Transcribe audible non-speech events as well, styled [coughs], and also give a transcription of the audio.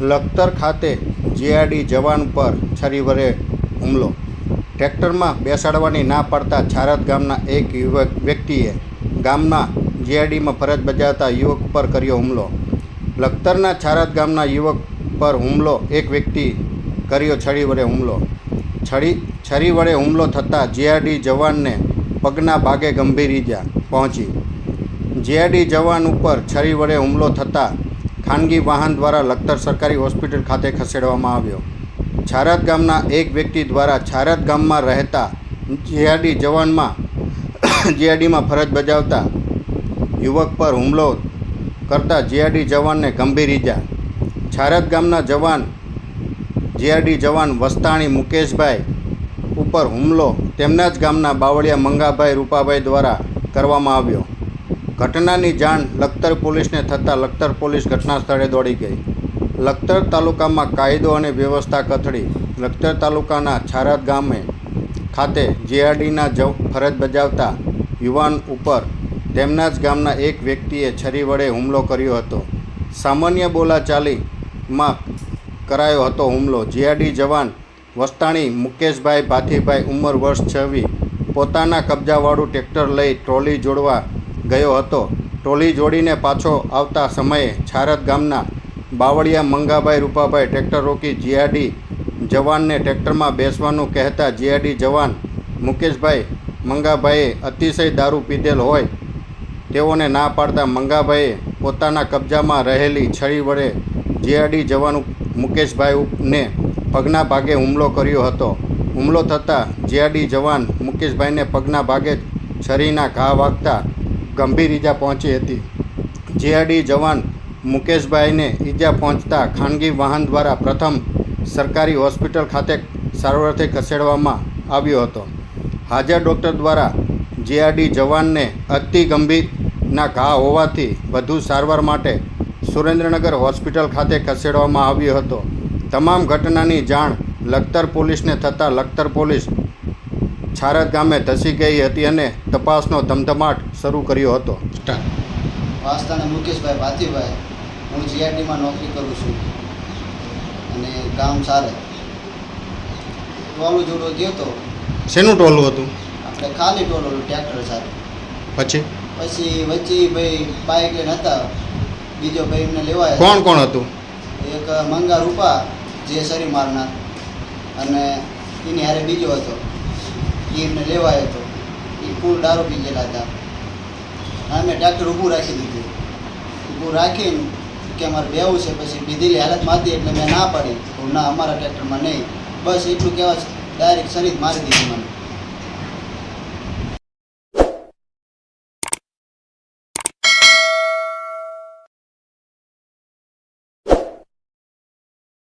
લખતર ખાતે જીઆરડી જવાન પર છરીવરે હુમલો. ટ્રેક્ટરમાં બેસાડવાની ના પાડતા છારદ ગામના એક યુવક વ્યક્તિએ ગામના જીઆરડીમાં ફરજ બજાવતા યુવક પર કર્યો હુમલો. લખતરના છારદ ગામના યુવક પર હુમલો, એક વ્યક્તિ કર્યો છરી વડે હુમલો. છરી છરી વડે હુમલો થતાં જીઆરડી જવાનને પગના ભાગે ગંભીર ઈજા પહોંચી. જીઆરડી જવાન ઉપર છરી વડે હુમલો થતાં ખાનગી વાહન દ્વારા લખતર સરકારી હોસ્પિટલ ખાતે ખસેડવામાં આવ્યો. છારદ ગામના એક વ્યક્તિ દ્વારા છારદ ગામમાં રહેતા જીઆરડી જવાનમાં [coughs] જીઆરડીમાં ફરજ બજાવતા યુવક પર હુમલો કરતા જીઆરડી જવાનને ગંભીર ઈજા. છારદ ગામના જવાન જીઆરડી જવાન વસ્તાણી મુકેશભાઈ ઉપર હુમલો તેમના જ ગામના બાવળિયા મંગાભાઈ રૂપાભાઈ દ્વારા કરવામાં આવ્યો. ઘટનાની જાણ લખતર પોલીસને થતાં લખતર પોલીસ ઘટના સ્થળે દોડી ગઈ. લખતર તાલુકામાં કાયદો અને વ્યવસ્થા કથળી લખતર તાલુકાના છારદ ગામે ખાતે જીઆરડીના જવ ફરજ બજાવતા યુવાન ઉપર તેમના જ ગામના એક વ્યક્તિએ છરી વડે હુમલો કર્યો હતો. સામાન્ય બોલાચાલીમાં કરાયો હતો હુમલો. જીઆરડી જવાન વસ્તાણી મુકેશભાઈ ભાથીભાઈ ઉંમર વર્ષ છવી પોતાના કબજાવાળું ટ્રેક્ટર લઈ ટ્રોલી જોડવા ગયો હતો. ટોલી જોડીને પાછો આવતા સમયે છારદ ગામના બાવળિયા મંગાભાઈ રૂપાભાઈ ટ્રેક્ટર રોકી જીઆરડી જવાનને ટ્રેક્ટરમાં બેસવાનું કહેતા જીઆરડી જવાન મુકેશભાઈ મંગાભાઈએ અતિશય દારૂ પીધેલ હોય. તેઓને ના પાડતા મંગાભાઈએ પોતાના કબજામાં રહેલી છરી વડે જીઆરડી જવાન મુકેશભાઈને પગના ભાગે હુમલો કર્યો હતો. હુમલો થતાં જીઆરડી જવાન મુકેશભાઈને પગના ભાગે છરીના ઘા વાગતા ગંભીર ઈજા પહોંચી હતી. જીઆરડી જવાન મુકેશભાઈને ઈજા પહોંચતા ખાનગી વાહન દ્વારા પ્રથમ સરકારી હોસ્પિટલ ખાતે સારવારથી ખસેડવામાં આવ્યો હતો. હાજર ડૉક્ટર દ્વારા જીઆરડી જવાનને અતિ ગંભીરના ઘા હોવાથી વધુ સારવાર માટે સુરેન્દ્રનગર હોસ્પિટલ ખાતે ખસેડવામાં આવ્યો હતો. તમામ ઘટનાની જાણ લખતર પોલીસને થતાં લખતર પોલીસ છારદ ગામે ધસી ગઈ હતી અને તપાસનો ધમધમાટ શરૂ કર્યો હતો. વાસ્તાના મુકેશભાઈ ભાતીભાઈ હું જીઆરડીમાં નોકરી કરું છું અને ગામ સારે. ટોલું જોડો ગયો તો શેનું ટોલું હતું? આપણે ખાલી ટોલું ટ્રેક્ટર સાથે. પછી? પછી વચ્ચે ભાઈ બાઇક લઈને હતા. બીજો ભાઈ એમને લેવાય. કોણ કોણ હતું? એક મંગા રૂપા જે સરી મારનાર અને એની હારે બીજો હતો. એ એમને લેવાયો હતો એ ફૂલ દારૂ પી ગયેલા હતા. અમે ટ્રેક્ટર ઊભું રાખી દીધું. ઊભું રાખીને કે અમારે બેવું છે, પછી બીધેલી હાલતમાં હતી એટલે મેં ના પાડી. ના, અમારા ટ્રેક્ટરમાં નહીં. બસ એટલું કહેવા ડાયરેક્ટ શરીર મારી દીધી મને.